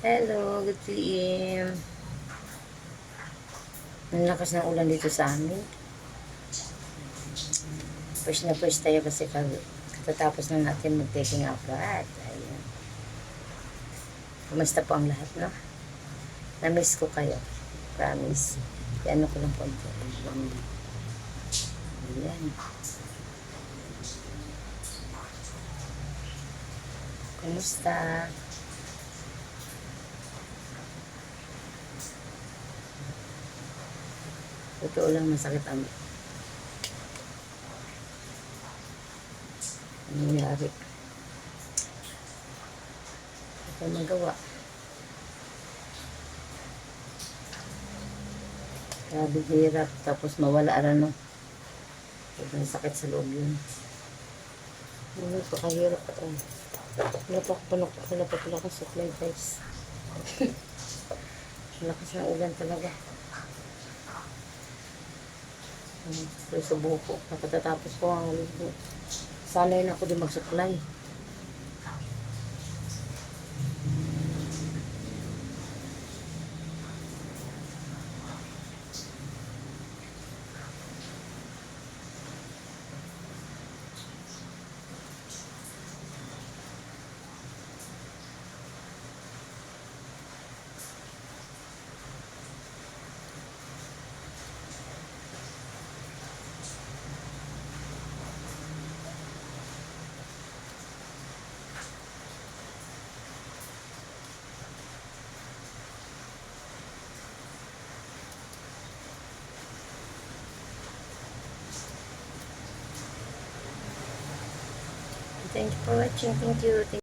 Hello, good PM. Ang lakas ng ulan dito sa amin. First na first tayo kasi katatapos na natin mag-taking out. Ayun. Kumusta po ang lahat, no? Na-miss ko kayo. Promise. Yan ko lang po. Ayan. Kumusta? Totoo lang masakit ang nangyari? Ito magawa. Grabe hirap. Tapos mawala ano. Sobrang sakit sa loob yun. Ano pa kahirap ito. Pa ako wala pa pala akong supply guys. Lakas ng ulan talaga. Pero sa buko, nakatatapos ko ang ulo. Sanay na ako din magsuklay. Thank you for watching. Thank you. Thank